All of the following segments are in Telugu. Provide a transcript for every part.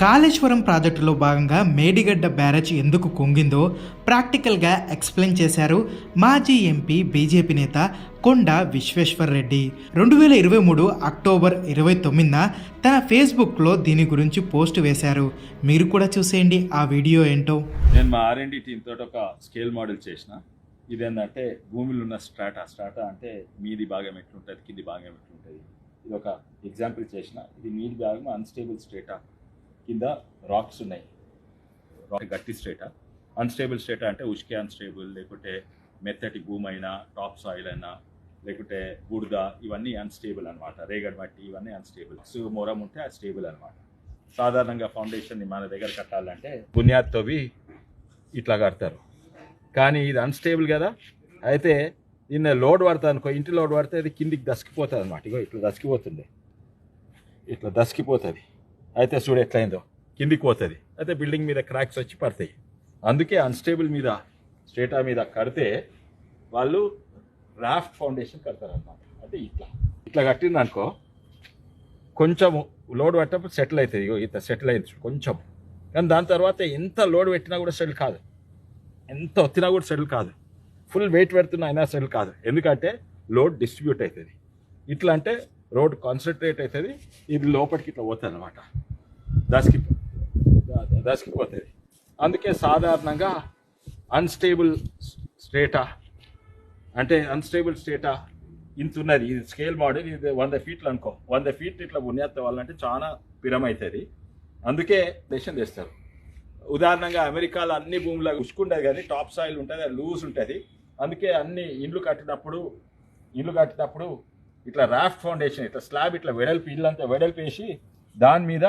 కాళేశ్వరం ప్రాజెక్టులో భాగంగా మేడిగడ్డ బ్యారేజ్ ఎందుకు కుంగిందో ప్రాక్టికల్గా ఎక్స్ప్లెయిన్ చేశారు మాజీ ఎంపీ బీజేపీ నేత కొండ విశ్వేశ్వర్ రెడ్డి రెండు వేల ఇరవై మూడు అక్టోబర్ ఇరవై తొమ్మిదిన తన ఫేస్బుక్లో దీని గురించి పోస్ట్ వేశారు. మీరు కూడా చూసేయండి ఆ వీడియో ఏంటో. నేను మా ఆర్ఎండి టీమ్ తోటి ఒక స్కేల్ మోడల్ చేసిన. ఇదేంటంటే భూమిలో ఉన్న స్ట్రాటా. స్ట్రాటా అంటే మీది భాగం ఎట్లుంటుంది కింది భాగం ఎట్లుంటుంది. ఇది ఒక ఎగ్జాంపుల్ చేసిన. ఇది మీది భాగం అన్స్టేబుల్ స్ట్రేటా కింద రాక్స్ ఉన్నాయి. రాక్ గట్టి స్ట్రేటా అన్స్టేబుల్ స్ట్రేటా అంటే ఉష్కే అన్స్టేబుల్ లేకుంటే మెత్తటి భూమి అయినా టాప్ సాయిల్ అయినా లేకుంటే బుడద ఇవన్నీ అన్స్టేబుల్ అనమాట రేగడి మట్టి ఇవన్నీ అన్స్టేబుల్ సో మొరం ఉంటే అది స్టేబుల్ అనమాట సాధారణంగా ఫౌండేషన్ని మన దగ్గర కట్టాలంటే బునియాద్ ఇట్లా కడతారు. కానీ ఇది అన్స్టేబుల్ కదా. అయితే నిన్న లోడ్ పడుతుంది అనుకో ఇంటి లోడ్ పడితే అది కిందికి దసికిపోతుంది అనమాట ఇగో ఇట్లా దసికిపోతుంది. ఇట్లా దసికిపోతుంది. అయితే చూడు ఎట్లయిందో. కిందికి పోతుంది. అయితే బిల్డింగ్ మీద క్రాక్స్ వచ్చి పడతాయి. అందుకే అన్స్టేబుల్ మీద స్టేటా మీద కడితే వాళ్ళు రాఫ్ట్ ఫౌండేషన్ కడతారు అనమాట అంటే ఇట్లా. ఇట్లా కట్టింది అనుకో కొంచెం లోడ్ పట్టినప్పుడు సెటిల్ అవుతుంది. ఇగో ఇట్లా సెటిల్ అయింది కొంచెం. కానీ దాని తర్వాత ఎంత లోడ్ పెట్టినా కూడా సెటిల్ కాదు. ఎంత వచ్చినా కూడా సెటిల్ కాదు. ఫుల్ వెయిట్ పెడుతున్నా అయినా సెటిల్ కాదు. ఎందుకంటే లోడ్ డిస్ట్రిబ్యూట్ అవుతుంది ఇట్లా అంటే రోడ్ కాన్సన్ట్రేట్ అవుతుంది ఇది లోపలికి ఇట్లా పోతుంది అనమాట దశకి దశకి పోతుంది. అందుకే సాధారణంగా అన్స్టేబుల్ స్టేటా అంటే అన్స్టేబుల్ స్టేటా ఇంత ఉన్నది. ఇది స్కేల్ మోడల్ ఇది వంద ఫీట్లు అనుకో. వంద ఫీట్ ఇట్లా బునియాద్ వాళ్ళంటే చాలా పిరమవుతుంది అందుకే దేశం చేస్తారు. ఉదాహరణంగా అమెరికాలో అన్ని భూములు ఉసుకుంటుంది కానీ టాప్ సాయిల్ ఉంటుంది అది లూజ్ ఉంటుంది. అందుకే అన్ని ఇండ్లు కట్టినప్పుడు ఇల్లు కట్టినప్పుడు ఇట్లా రాఫ్ట్ ఫౌండేషన్ ఇట్లా స్లాబ్ ఇట్లా వెడల్పి ఇల్లు అంతా వెడల్పు వేసి దాని మీద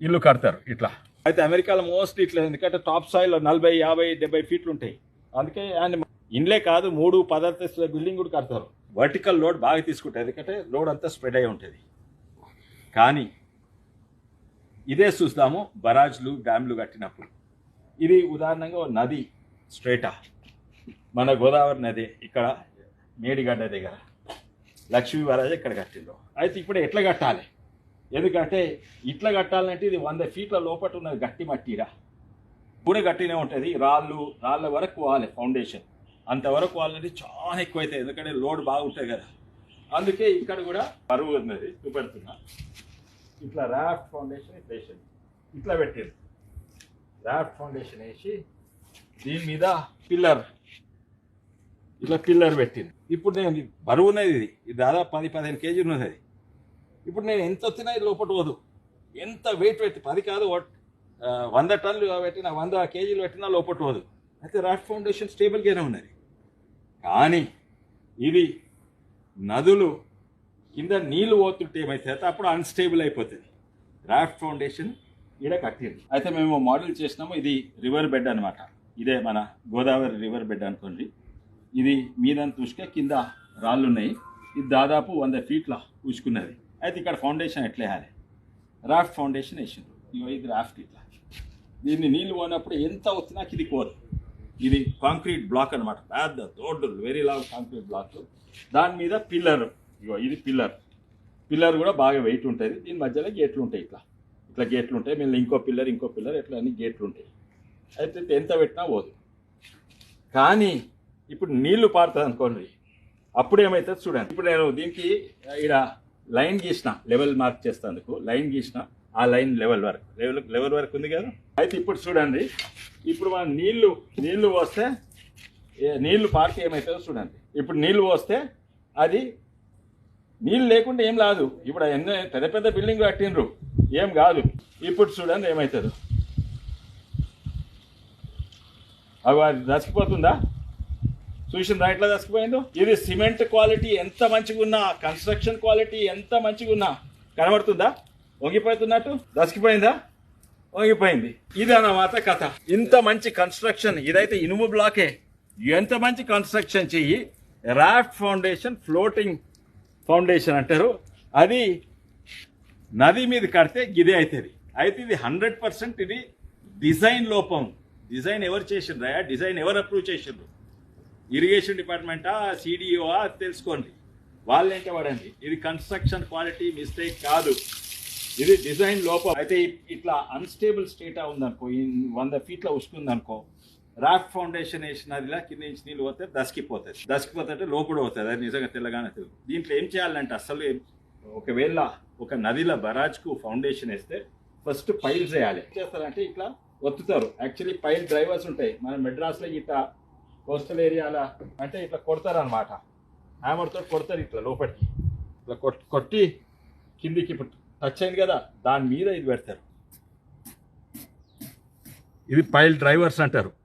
ఇల్లు కడతారు ఇట్లా. అయితే అమెరికాలో మోస్ట్లీ ఇట్లా ఎందుకంటే టాప్ సాయిల్ నలభై యాభై డెబ్బై ఫీట్లు ఉంటాయి. అందుకే ఆయన ఇండ్లే కాదు మూడు పదార్థ బిల్డింగ్ కూడా కడతారు. వర్టికల్ లోడ్ బాగా తీసుకుంటారు ఎందుకంటే లోడ్ అంతా స్ప్రెడ్ అయి ఉంటుంది. కానీ ఇదే చూస్తాము బరాజ్లు డ్యామ్లు కట్టినప్పుడు. ఇది ఉదాహరణంగా నది స్ట్రేటా. మన గోదావరి నది ఇక్కడ మేడిగడ్డ దగ్గర. లక్ష్మీ బరాజ్ ఇక్కడ కట్టిందో. అయితే ఇప్పుడు ఎట్లా కట్టాలి? ఎందుకంటే ఇట్లా కట్టాలంటే ఇది వంద ఫీట్ల లోపల ఉన్నది గట్టి మట్టిరా. కూడా గట్టినే ఉంటుంది రాళ్ళు రాళ్ళ వరకు పోవాలి ఫౌండేషన్. అంతవరకు పోవాలంటే చాలా ఎక్కువ అవుతాయి ఎందుకంటే లోడ్ బాగుంటుంది కదా. అందుకే ఇక్కడ కూడా బరువు ఉన్నది చూపెడుతున్నా. ఇట్లా రాఫ్ట్ ఫౌండేషన్ ఇట్లా వేసింది ఇట్లా పెట్టారు రాఫ్ట్ ఫౌండేషన్ వేసి దీని మీద పిల్లర్ ఇట్లా పిల్లర్ పెట్టింది ఇప్పుడు నేను బరువు ఉన్నది ఇది. ఇది దాదాపు పది పదిహేను కేజీ ఉన్నది అది. ఇప్పుడు నేను ఎంత వచ్చినా ఇది లోపల పోదు. ఎంత వెయిట్ పెట్టి పది కాదు వంద టన్నులు పెట్టినా వంద కేజీలు పెట్టినా లోపల పోదు. అయితే రాఫ్ట్ ఫౌండేషన్ స్టేబుల్గానే ఉన్నది. కానీ ఇది నదులు కింద నీళ్ళు పోతుంటే ఏమైతే అప్పుడు అన్స్టేబుల్ అయిపోతుంది. రాఫ్ట్ ఫౌండేషన్ ఈడ కట్టింది అయితే మేము మోడల్ చేసినాము ఇది రివర్ బెడ్ అనమాట ఇదే మన గోదావరి రివర్ బెడ్ అనుకోండి. ఇది మీదని ఉసుక కింద రాళ్ళు ఉన్నాయి ఇది దాదాపు వంద ఫీట్ల ఉసుకున్నది అయితే ఇక్కడ ఫౌండేషన్ ఎట్లా వేయాలి? రాఫ్ట్ ఫౌండేషన్ వేసిండ్రు. ఇవో ఇది రాఫ్ట్ ఇట్లా. దీన్ని నీళ్ళు పోయినప్పుడు ఎంత వచ్చినా ఇది కోరు. ఇది కాంక్రీట్ బ్లాక్ అనమాట పెద్ద తోడు వెరీ లాంగ్ కాంక్రీట్ బ్లాక్ దాని మీద పిల్లర్ ఇగో ఇది పిల్లర్. పిల్లర్ కూడా బాగా వెయిట్ ఉంటుంది. దీని మధ్యలో గేట్లు ఉంటాయి ఇట్లా. ఇట్లా గేట్లు ఉంటాయి. మళ్ళీ ఇంకో పిల్లర్ ఇంకో పిల్లర్ ఇట్లా అన్ని గేట్లు ఉంటాయి. అయితే ఎంత పెట్టినా పోదు. కానీ ఇప్పుడు నీళ్ళు పారుతుంది అనుకోండి అప్పుడు ఏమవుతుంది చూడండి. ఇప్పుడు నేను దీనికి ఇక్కడ లైన్ గీసిన లెవెల్ మార్క్ చేస్తాను లైన్ గీసిన ఆ లైన్ లెవెల్ వరకు. లెవెల్ లెవెల్ వరకు ఉంది కదా? అయితే ఇప్పుడు చూడండి. ఇప్పుడు మనం నీళ్ళు నీళ్ళు పోస్తే ఏ- నీళ్ళు పారితే ఏమవుతుందో చూడండి. ఇప్పుడు నీళ్ళు పోస్తే అది నీళ్ళు లేకుండా ఏం రాదు. ఇప్పుడు ఎన్నో పెద్ద పెద్ద బిల్డింగ్ కట్టిండ్రు. ఏం కాదు. ఇప్పుడు చూడండి ఏమవుతుందో అవి అది దసిపోతుందా చూసిందా ఎట్లా దసిపోయిందో ఇది సిమెంట్ క్వాలిటీ ఎంత మంచిగా ఉన్నా కన్స్ట్రక్షన్ క్వాలిటీ ఎంత మంచిగా ఉన్నా కనబడుతుందా? వంగిపోతున్నట్టు? దసికిపోయిందా? వంగిపోయింది. ఇది అన్నమాట కథ. ఇంత మంచి కన్స్ట్రక్షన్ ఇదైతే ఇనుము బ్లాకే ఎంత మంచి కన్స్ట్రక్షన్ చెయ్యి? రాఫ్ట్ ఫౌండేషన్ ఫ్లోటింగ్ ఫౌండేషన్ అంటారు. అది నది మీద కడితే గిదే అవుతుంది అయితే ఇది హండ్రెడ్ పర్సెంట్ ఇది డిజైన్ లోపం. డిజైన్ ఎవరు చేసిండ్రా? డిజైన్ ఎవరు అప్రూవ్ చేసిండ్రు? ఇరిగేషన్ డిపార్ట్మెంటా సిడిఓ తెలుసుకోండి. వాళ్ళేంటే వాడండి? ఇది కన్స్ట్రక్షన్ క్వాలిటీ మిస్టేక్ కాదు. ఇది డిజైన్ లోపం. అయితే ఇట్లా అన్స్టేబుల్ స్టేటా ఉందనుకో వంద ఫీట్ల ఉసుకుందనుకో రాక్ ఫౌండేషన్ వేసినదిలా కింద నుంచి నీళ్ళు పోతే దసికిపోతుంది దసికిపోతే లోపల పోతుంది అది నిజంగా తెల్లగానే తెలుగు దీంట్లో ఏం చేయాలంటే అసలు ఒకవేళ ఒక నదిలో బరాజ్కు ఫౌండేషన్ వేస్తే ఫస్ట్ పైల్స్ వేయాలి. ఏం చేస్తారంటే ఇట్లా ఒత్తుతారు. యాక్చువల్లీ పైల్ డ్రైవర్స్ ఉంటాయి. మన మెడ్రాస్లో ఇట్లా కోస్టల్ ఏరియాలో అంటే ఇట్లా కొడతారు అనమాట హ్యామర్తో కొడతారు ఇట్లా లోపలికి. ఇట్లా కొట్- కొట్టి కిందికి ఇప్పుడు టచ్ అయింది కదా దాని మీద ఇది పెడతారు. ఇది పైల్ డ్రైవర్స్ అంటారు.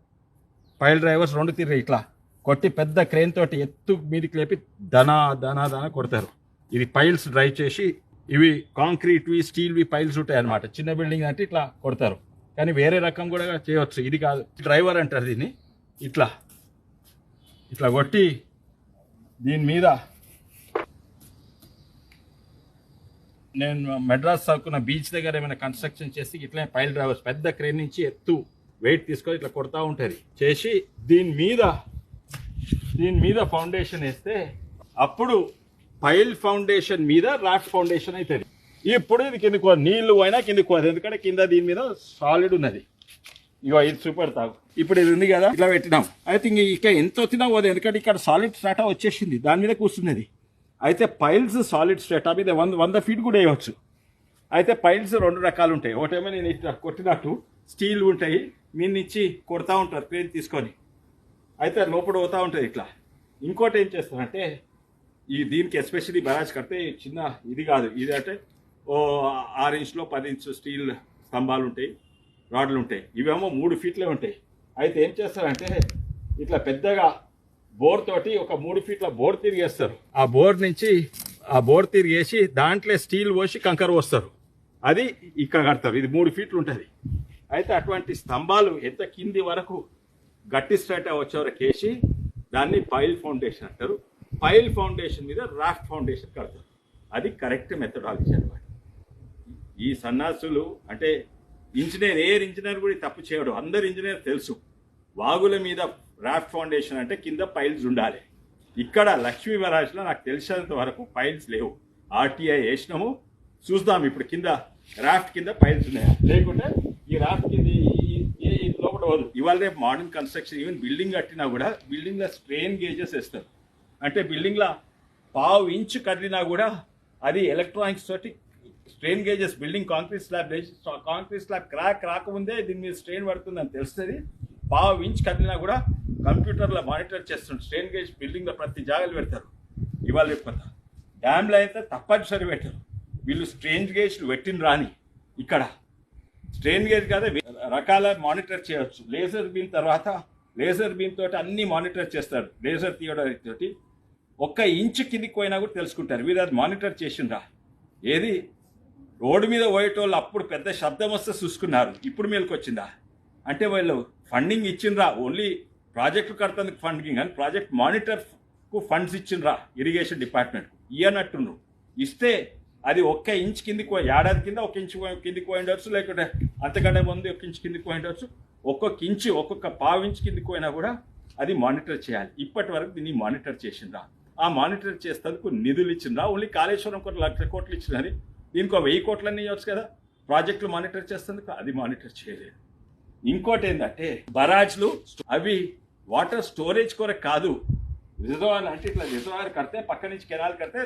పైల్ డ్రైవర్స్ రెండు తిరిగి ఇట్లా కొట్టి పెద్ద క్రేన్ తోటి ఎత్తు మీదకి లేపి దనా దనా దనా కొడతారు. ఇది పైల్స్ డ్రైవ్ చేసి ఇవి కాంక్రీట్వి స్టీల్వి పైల్స్ ఉంటాయి అనమాట చిన్న బిల్డింగ్ అంటే ఇట్లా కొడతారు. కానీ వేరే రకం కూడా చేయవచ్చు ఇది కాదు. డ్రైవర్ అంటారు దీన్ని. ఇట్లా. ఇట్లా కొట్టి దీని మీద నేను మెడ్రాస్ చదువుకున్న బీచ్ దగ్గర ఏమైనా కన్స్ట్రక్షన్ చేసి ఇట్లనే పైల్ డ్రైవర్స్ పెద్ద క్రేన్ నుంచి ఎత్తు వెయిట్ తీసుకొని ఇట్లా కొడతా ఉంటుంది. చేసి దీని మీద దీని మీద ఫౌండేషన్ వేస్తే అప్పుడు పైల్ ఫౌండేషన్ మీద రాఫ్ట్ ఫౌండేషన్ అవుతుంది ఇప్పుడు ఇది కిందకు నీళ్ళు అయినా కిందకు పోదు ఎందుకంటే కింద దీని మీద సాలిడ్ ఉన్నది. ఇగో ఇది సూపర్ తాగు. ఇప్పుడు ఇది ఉంది కదా ఇట్లా పెట్టినాం. అయితే ఇంక ఇక ఎంత వచ్చినా పోదు. ఎందుకంటే ఇక్కడ సాలిడ్ స్ట్రాటా వచ్చేసింది. దాని మీద కూర్చున్నది. అయితే పైల్స్ సాలిడ్ స్ట్రాటా మీద వంద వంద ఫీట్ కూడా వేయవచ్చు. అయితే పైల్స్ రెండు రకాలు ఉంటాయి. ఒకటేమో నేను ఇట్లా కొట్టినట్టు స్టీల్ ఉంటాయి. మీ కొడతా ఉంటారు క్రేన్ తీసుకొని. అయితే లోపల పోతూ ఉంటుంది ఇట్లా. ఇంకోటి ఏం చేస్తారంటే ఈ దీనికి ఎస్పెషల్లీ బరాజ్ కడితే చిన్న ఇది కాదు. ఇది అంటే ఓ ఆరు ఇంచులో పది ఇంచు స్టీల్ స్తంభాలు ఉంటాయి రాడ్లు ఉంటాయి. ఇవేమో మూడు ఫీట్లే ఉంటాయి. అయితే ఏం చేస్తారంటే ఇట్లా పెద్దగా బోర్ తోటి ఒక మూడు ఫీట్ల బోర్ తిరిగేస్తారు. ఆ బోర్ నుంచి ఆ బోర్ తిరిగేసి దాంట్లో స్టీల్ పోసి కంకర పోస్తారు. అది ఇక్కడ కడతారు. ఇది మూడు ఫీట్లు ఉంటుంది. అయితే అటువంటి స్తంభాలు ఎంత కింది వరకు గట్టి స్ట్రైట్ వచ్చే వేసి దాన్ని పైల్ ఫౌండేషన్ అంటారు. పైల్ ఫౌండేషన్ మీద రాఫ్ట్ ఫౌండేషన్ కడతారు. అది కరెక్ట్ మెథడాలజీ అనమాట ఈ సన్నాసులు అంటే ఇంజనీర్ ఏ ఇంజనీర్ కూడా తప్పు చేయడు. అందరు ఇంజనీర్ తెలుసు. వాగుల మీద రాఫ్ట్ ఫౌండేషన్ అంటే కింద పైల్స్ ఉండాలి. ఇక్కడ లక్ష్మీ వరాజ్లో నాకు తెలిసినంత వరకు పైల్స్ లేవు. ఆర్టీఐ వేసినాము. చూద్దాం ఇప్పుడు కింద రాఫ్ట్ కింద పైల్స్ ఉన్నాయా? లేకుంటే ఈ రాఫ్ట్ లోపల ఇవాళ రేపు మోడర్న్ కన్స్ట్రక్షన్ ఈవెన్ బిల్డింగ్ కట్టినా కూడా బిల్డింగ్లో స్ట్రెయిన్ గేజెస్ వేస్తారు. అంటే బిల్డింగ్లో పావు ఇంచు కదిలినా కూడా అది ఎలక్ట్రానిక్స్ తోటి strain gauges building concrete slab concrete slab crack రాకముందే దీని మీద స్ట్రెయిన్ పడుతుందని తెలుస్తుంది. పావు ఇంచ్ కదిలినా కూడా కంప్యూటర్లో మానిటర్ చేస్తుంది స్ట్రెయిన్ గేజ్ బిల్డింగ్లో ప్రతి జాగాలు పెడతారు. ఇవాళ రేపు కొత్త డ్యామ్లో అయితే తప్పనిసరి పెట్టారు. వీళ్ళు స్ట్రెయిన్ గేజ్లు పెట్టిన రాని ఇక్కడ. స్ట్రెయిన్ గేజ్ కాదు రకాల మానిటర్ చేయవచ్చు లేజర్ బీమ్ తర్వాత లేజర్ బీమ్ తోటి అన్ని మానిటర్ చేస్తారు. లేజర్ తీయడం తోటి. ఒక్క ఇంచు కిందికి పోయినా కూడా తెలుసుకుంటారు. వీరు అది మానిటర్ చేసిండ్రా. ఏది? రోడ్డు మీద పోయేటోళ్ళు అప్పుడు పెద్ద శబ్దం వస్తే చూసుకున్నారు. ఇప్పుడు మేలుకొచ్చిందా? అంటే వాళ్ళు ఫండింగ్ ఇచ్చిండ్రా. ఓన్లీ ప్రాజెక్టు కడతానికి ఫండింగ్ అని ప్రాజెక్ట్ మానిటర్కు ఫండ్స్ ఇచ్చిండ్రా ఇరిగేషన్ డిపార్ట్మెంట్ ఇయ్యనట్టుండ్రు. ఇస్తే అది ఒక్క ఇంచ్ కిందికి పోయి ఏడాది కింద ఒక ఇంచు పోయి- కిందికి పోయి ఉండొచ్చు లేకుంటే అంతకంటే ముందు ఒక ఇంచు కిందికి పోయి ఉండొచ్చు ఒక్కొక్క ఇంచు ఒక్కొక్క పావు ఇంచు కిందికి పోయినా కూడా అది మానిటర్ చేయాలి. ఇప్పటి వరకు దీన్ని మానిటర్ చేసిండ్రా. ఆ మానిటర్ చేసేందుకు నిధులు ఇచ్చిండ్రా. ఓన్లీ కాళేశ్వరం కొన్ని లక్ష కోట్లు ఇచ్చినది దీనికి ఒక వెయ్యి కోట్లన్నీ ఇవ్వచ్చు కదా. ప్రాజెక్టులు మానిటర్ చేస్తేందుకు అది మానిటర్ చేయలేదు. ఇంకోటి ఏంటంటే బరాజ్లు అవి వాటర్ స్టోరేజ్ కొరకు కాదు. రిజర్వాయర్ అంటే ఇట్లా రిజర్వాయర్ కడితే పక్క నుంచి కెనాల్ కడితే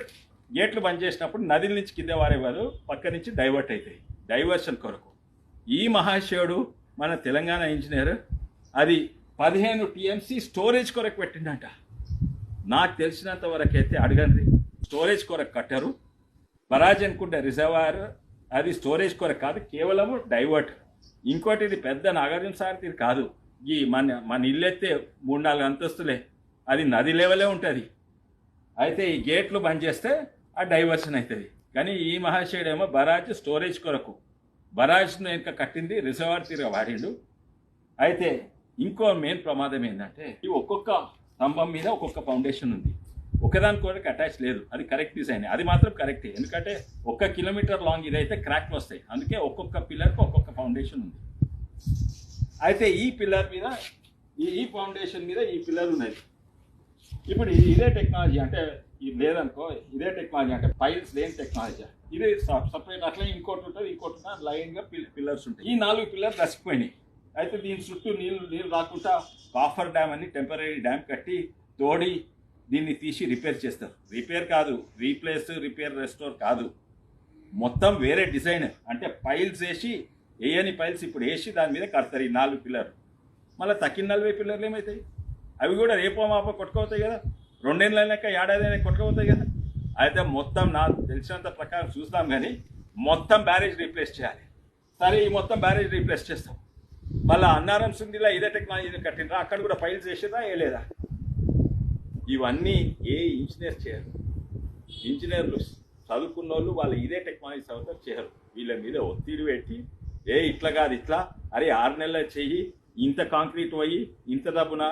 గేట్లు బంద్ చేసినప్పుడు నదిల నుంచి కింద వారేవారు పక్క నుంచి డైవర్ట్ అవుతాయి డైవర్షన్ కొరకు. ఈ మహాశివుడు మన తెలంగాణ ఇంజనీర్ అది పదిహేను టీఎంసీ స్టోరేజ్ కొరకు పెట్టిండంట. నాకు తెలిసినంత వరకు అయితే అడగండి. స్టోరేజ్ కొరకు కట్టరు. బరాజ్ అనుకుంటే రిజర్వాయర్ అది స్టోరేజ్ కొరకు కాదు కేవలము డైవర్ట్ ఇంకోటి ఇది పెద్ద నాగార్జున సారథి కాదు. ఈ మన మన ఇల్లు ఎత్తే మూడు నాలుగు అంతస్తులే. అది నది లెవెలే ఉంటుంది. అయితే ఈ గేట్లు బంద్ చేస్తే ఆ డైవర్షన్ అవుతుంది కానీ ఈ మహాశయుడు ఏమో బరాజ్ స్టోరేజ్ కొరకు. బరాజ్ను ఇంకా కట్టింది రిజర్వాయర్ తీరుగా వాడిండు. అయితే ఇంకో మెయిన్ ప్రమాదం ఏంటంటే ఈ ఒక్కొక్క స్తంభం మీద ఒక్కొక్క ఫౌండేషన్ ఉంది. ఒకదాని కూడా అటాచ్ లేదు. అది కరెక్ట్ డిజైన్ అది మాత్రం కరెక్టే ఎందుకంటే ఒక్క కిలోమీటర్ లాంగ్ ఇదైతే క్రాక్ వస్తాయి. అందుకే ఒక్కొక్క పిల్లర్కి ఒక్కొక్క ఫౌండేషన్ ఉంది. అయితే ఈ పిల్లర్ మీద ఈ ఈ ఫౌండేషన్ మీద ఈ పిల్లర్ ఉన్నది. ఇప్పుడు ఇదే టెక్నాలజీ అంటే ఇది లేదనుకో ఇదే టెక్నాలజీ అంటే పైల్స్ లేని టెక్నాలజీ ఇది సపరేట్ అట్లా ఇంకోటి ఉంటుంది ఇంకోటి ఉంటుంది లైన్గా పిల్లర్స్ ఉంటాయి. ఈ నాలుగు పిల్లర్స్ రసిపోయినాయి అయితే దీని చుట్టూ నీళ్ళు నీళ్ళు రాకుండా కాఫర్ డ్యామ్ అని టెంపరీ డ్యామ్ కట్టి తోడి దీన్ని తీసి రిపేర్ చేస్తారు. రిపేర్ కాదు రీప్లేస్ రిపేర్ రెస్టోర్ కాదు. మొత్తం వేరే డిజైన్ అంటే పైల్స్ వేసి వేయని పైల్స్ ఇప్పుడు వేసి దాని మీద కడతారు ఈ నాలుగు పిల్లర్ మళ్ళీ తక్కిన నలభై పిల్లర్లు ఏమవుతాయి? అవి కూడా రేపో మాపో కొట్టుకోవుతాయి కదా. రెండేళ్ళు అయినాక ఏడాది అయినా కొట్టుకోవుతాయి కదా. అయితే మొత్తం నాకు తెలిసినంత ప్రకారం చూస్తాం కానీ మొత్తం బ్యారేజ్ రీప్లేస్ చేయాలి. సరే ఈ మొత్తం బ్యారేజ్ రీప్లేస్ చేస్తాం. మళ్ళీ అన్నారం సుందిలా ఇదే టెక్నాలజీ కట్టినరా అక్కడ కూడా ఫైల్స్ చేసేదా వేయలేదా? ఇవన్నీ ఏ ఇంజనీర్ చేయరు. ఇంజనీర్లు చదువుకున్న వాళ్ళు వాళ్ళు ఇదే టెక్నాలజీ చదువుతారు చేయరు. వీళ్ళ మీద ఒత్తిడి పెట్టి ఏ ఇట్లా కాదు ఇట్లా. అరే ఆరు నెలలు చెయ్యి ఇంత కాంక్రీట్ పోయి ఇంత డబ్బున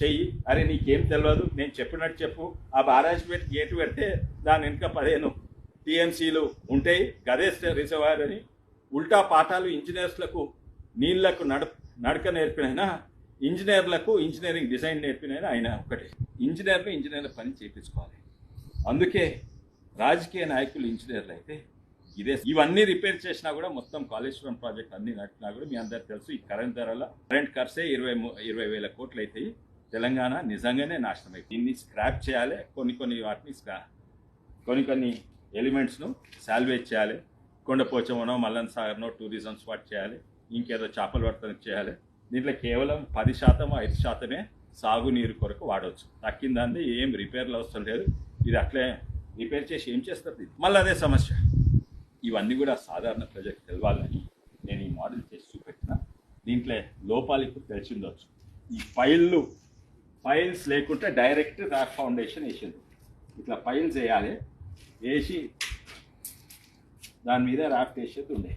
చెయ్యి. అరే నీకేం తెలియదు నేను చెప్పినట్టు చెప్పు. ఆ బారాజ్ పెట్టి గేటు పెడితే దాని వెనుక పదిహేను టీఎంసీలు ఉంటాయి. గదే రిజర్వాయర్ అని. ఉల్టా పాఠాలు ఇంజనీర్స్లకు నీళ్ళకు నడ నడక నేర్పినైనా ఇంజనీర్లకు ఇంజనీరింగ్ డిజైన్ నేర్పినైనా ఆయన ఒకటే ఇంజనీర్లు ఇంజనీర్ల పని చేయించుకోవాలి అందుకే రాజకీయ నాయకులు ఇంజనీర్లు అయితే ఇదే ఇవన్నీ రిపేర్ చేసినా కూడా మొత్తం కాళేశ్వరం ప్రాజెక్ట్ అన్ని నడిపినా కూడా మీ అందరికి తెలుసు. ఈ కరెంట్ ధరల కరెంట్ ఖర్చే ఇరవై ఇరవై వేల కోట్లు అవుతాయి తెలంగాణ నిజంగానే నాశనం అవుతుంది దీన్ని స్క్రాప్ చేయాలి కొన్ని కొన్ని వాటిని స్క్రా కొన్ని కొన్ని ఎలిమెంట్స్ను సాల్వేజ్ చేయాలి. కొండపోచమనో మల్లన్ సాగర్నో టూరిజం స్పాట్ చేయాలి. ఇంకేదో చేపలు పడతానికి చేయాలి. దీంట్లో కేవలం పది శాతం ఐదు శాతమే సాగునీరు కొరకు వాడవచ్చు. తక్కిందంటే ఏం రిపేర్లు అవసరం లేదు. ఇది అట్లే రిపేర్ చేసి ఏం చేస్తారు? మళ్ళీ అదే సమస్య. ఇవన్నీ కూడా సాధారణ ప్రజలకు తెలవాలని నేను ఈ మోడల్ చేసి చూపెట్టిన. దీంట్లో లోపాలు ఇప్పుడు తెలిసిండొచ్చు ఈ ఫైళ్ళు ఫైల్స్ లేకుంటే డైరెక్ట్ ర్యాప్ ఫౌండేషన్ వేసింది. ఇట్లా ఫైల్స్ వేయాలి వేసి దాని మీద ర్యాప్ వేసేది ఉండే.